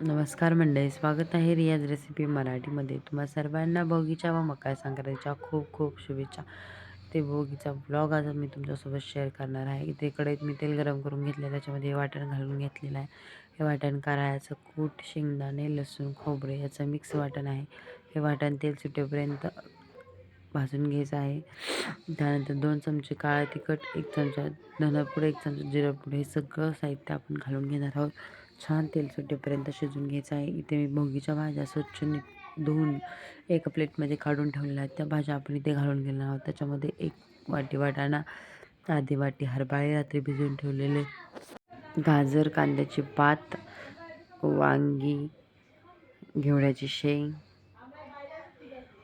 नमस्कार मंडळी स्वागत आहे रियाज रेसिपी मराठीमध्ये. तुम्हा सर्वांना भोगीच्या व मकर संक्रांतीच्या खूप खूप शुभेच्छा. ते भोगीचा ब्लॉग आज मी तुमच्यासोबत शेअर करणार आहे. इथे कढईत मी तेल गरम करून घेतले त्याच्यामध्ये वाटण घालून घेतलेलं आहे. हे वाटण करायचं कूट शेंगदाणे लसूण खोबरे याचं मिक्स वाटण आहे. हे वाटण तेल सुटेपर्यंत भाजून घ्यायचं आहे. त्यानंतर दोन चमचे काळा तिखट एक चमचा धनपूड एक चमचा जिरपूड हे सगळं साहित्य आपण घालून घेणार आहोत. छान तेल सुटेपर्यंत शिजून घ्यायचं आहे. इथे मी भोगीच्या भाज्या स्वच्छ नी धुवून एका प्लेटमध्ये काढून ठेवलेल्या आहेत. त्या भाज्या आपण इथे घालून घेणार आहोत. त्याच्यामध्ये एक वाटी वाटाणा आधी वाटी हरभळे रात्री भिजवून ठेवलेले गाजर कांद्याची पात वांगी घेवड्याची शेंग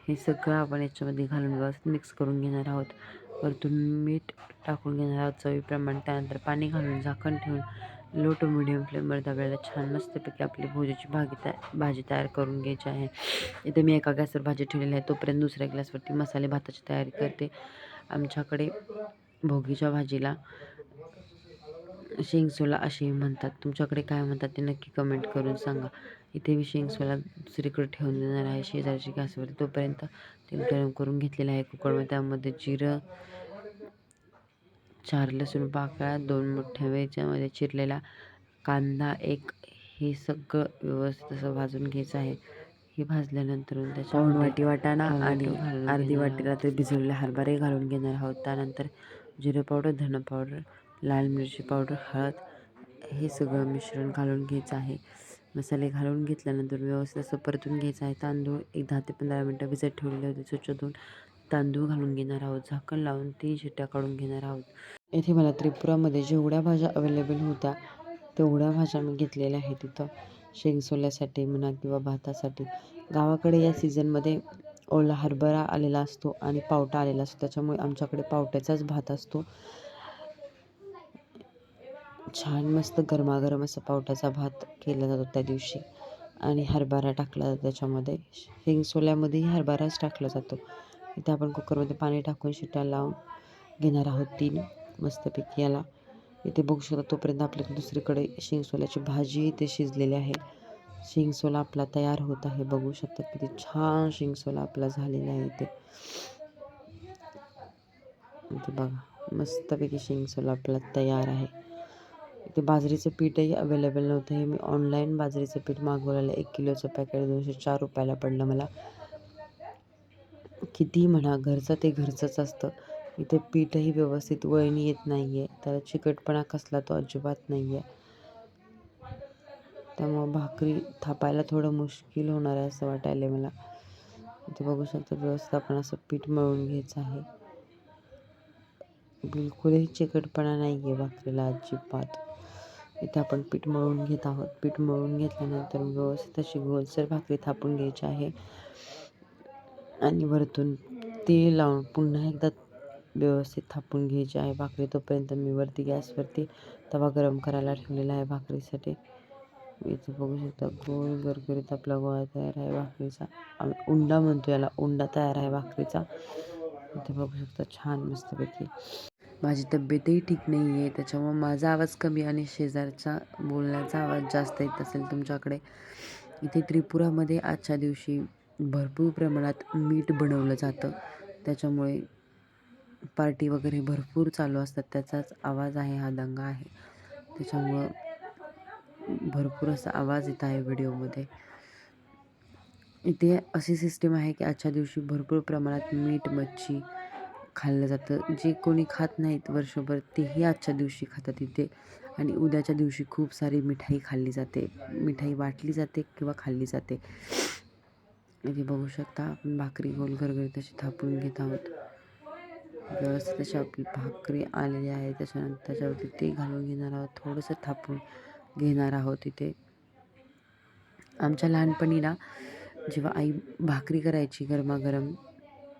हे सगळं आपण याच्यामध्ये घालून व्यवस्थित मिक्स करून घेणार आहोत. वरतून मीठ टाकून घेणार आहोत. चवीप्रमाणे त्यानंतर पाणी घालून झाकण ठेवून लो टू मिडियम फ्लेमवर आपल्याला छान मस्तपैकी आपली भोजीची भाजी तया भाजी तयार करून घ्यायची आहे. इथे मी एका गॅसवर भाजी ठेवलेली आहे तोपर्यंत दुसऱ्या ग्लासवरती मसाले भाताची तयारी करते. आमच्याकडे भोगीच्या भाजीला शेंगसोला असेही म्हणतात. तुमच्याकडे काय म्हणतात ते नक्की कमेंट करून सांगा. इथे मी शेंगसोला दुसरीकडे ठेवून देणार आहे शेजारच्या गॅसवरती तोपर्यंत ते गरम करून घेतलेलं आहे कुकरमध्ये त्यामध्ये जिरं चार लसूण पाकळ्या दोन मोठ्या वेच्यामध्ये चिरलेला कांदा एक हे सगळं व्यवस्थित असं भाजून घ्यायचं आहे. हे भाजल्यानंतर त्याच्या वाटी वाटाणा आणि अर्धी वाटी रात्री भिजवलेले हरभरे घालून घेणार आहोत. त्यानंतर जिरं पावडर धणं पावडर लाल मिरची पावडर हळद हे सगळं मिश्रण घालून घ्यायचं आहे. मसाले घालून घेतल्यानंतर व्यवस्थित असं परतून घ्यायचं आहे. तांदूळ एक दहा ते पंधरा मिनटं भिजत ठेवलेले होते. स्वच्छ धुवून तांदूळ घालून घेणार आहोत झाकण लावून तीन शिट्ट्या काढून घेणार आहोत. येथे मला त्रिपुरामध्ये जेवढ्या भाज्या अवेलेबल होत्या तेवढ्या भाज्या मी घेतलेल्या आहेत तिथं शेंगसोल्यासाठी म्हणा किंवा भातासाठी. गावाकडे या सीझनमध्ये ओला हरभरा आलेला असतो आणि पावटा आलेला असतो. त्याच्यामुळे आमच्याकडे पावट्याचाच भात असतो. छान मस्त गरमागरम असा पावट्याचा भात केला जातो त्या दिवशी. आणि हरभरा टाकला जातो त्याच्यामध्ये. शेंगसोल्यामध्येही हरभराच टाकला जातो. इथे आपण कुकरमध्ये पाणी टाकून शिट्या लावून घेणार आहोत तीन मस्तपैकी याला. इथे बघू शकता तोपर्यंत आपल्याकडे दुसरीकडे शेंगसोल्याची भाजी इथे शिजलेली आहे. शेंगसोला आपला तयार होत आहे. बघू शकता किती छान शेंगसोला आपला झालेला आहे इथे. इथे बघा मस्तपैकी शेंगसोला आपला तयार आहे. इथे बाजरीचं पीठही अवेलेबल नव्हतं. हे मी ऑनलाईन बाजरीचं पीठ मागवलेलं एक किलोचं पॅकेट दोनशे चार रुपयाला पडलं मला. किती म्हणा घरचं ते घरचंच असतं. इथे पीठही व्यवस्थित वळणी येत नाही आहे त्याला चिकटपणा कसला तो अजिबात नाही आहे त्यामुळं भाकरी थापायला थोडं मुश्किल होणार आहे असं वाटायला मला. इथे बघू शकता व्यवस्थित आपण असं पीठ मळून घ्यायचं आहे. बिलकुलही चिकटपणा नाही आहे भाकरीला अजिबात. इथे आपण पीठ मळून घेत आहोत. पीठ मळून घेतल्यानंतर व्यवस्थित अशी गोलसर भाकरी थापून घ्यायची आहे. आणि वरतून तेल लावून पुन्हा एकदा व्यवस्थित थापून घ्यायची आहे भाकरी. तोपर्यंत मी वरती गॅसवरती तवा गरम करायला ठेवलेला आहे भाकरीसाठी. इथे बघू शकता गोल गरगरीत आपला गोळा तयार आहे भाकरीचा. उंडा म्हणतो याला उंडा तयार आहे भाकरीचा. इथे बघू शकता छान मस्तपैकी. माझी तब्येतही ठीक नाही आहे त्याच्यामुळं माझा आवाज कमी आणि शेजारचा बोलण्याचा आवाज जास्त येत असेल तुमच्याकडे. इथे त्रिपुरामध्ये आजच्या दिवशी भरपूर प्रमाणात मीठ बनवलं जातं. त्याच्यामुळे पार्टी वगैरे भरपूर चालू असतात. त्याचाच आवाज आहे हा दंगा आहे. त्याच्यामुळं भरपूर असा आवाज येत आहे व्हिडिओमध्ये. इथे अशी सिस्टीम आहे की आजच्या दिवशी भरपूर प्रमाणात मीठ मच्छी खाल्लं जातं. जे कोणी खात नाहीत वर्षभर तेही आजच्या दिवशी खातात इथे. आणि उद्याच्या दिवशी खूप सारी मिठाई खाल्ली जाते. मिठाई वाटली जाते किंवा खाल्ली जाते. इथे बघू शकता आपण भाकरी गोल गरगरीत तशी थापून घेत आहोत. व्यवस्थित अशी आपली भाकरी आलेली आहे. त्याच्यानंतर त्याच्यावरती ते घालून घेणार आहोत. थोडंसं थापून घेणार आहोत इथे. आमच्या लहानपणी ना जेव्हा आई भाकरी करायची गरमागरम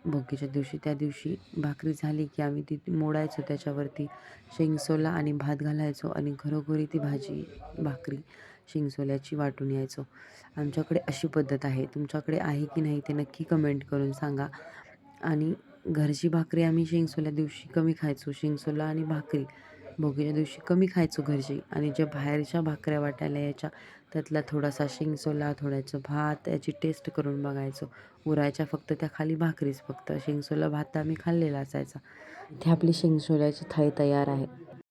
भोगीच्या दिवशी त्या दिवशी भाकरी झाली की आम्ही ती मोडायचो त्याच्यावरती शेंगसोला आणि भात घालायचो आणि घरोघरी ती भाजी भाकरी शिंगसोल्याची वाटून यायचो आमच्याकडे अशी पद्धत आहे. तुमच्याकडे आहे की नाही ते नक्की कमेंट करून सांगा. आणि घरची भाकरी आम्ही शेंगसोल्या दिवशी कमी खायचो. शिंगसोला आणि भाकरी भोगीच्या दिवशी कमी खायचो घरची. आणि ज्या बाहेरच्या भाकऱ्या वाटायला यायच्या त्यातला थोडासा शेंगसोला थोड्याचं भात याची टेस्ट करून बघायचो. उरायच्या फक्त त्या खाली भाकरीच फक्त. शेंगसोला भात आम्ही खाल्लेला असायचा. इथे आपली शिंगसोल्याची थाळी तयार आहे.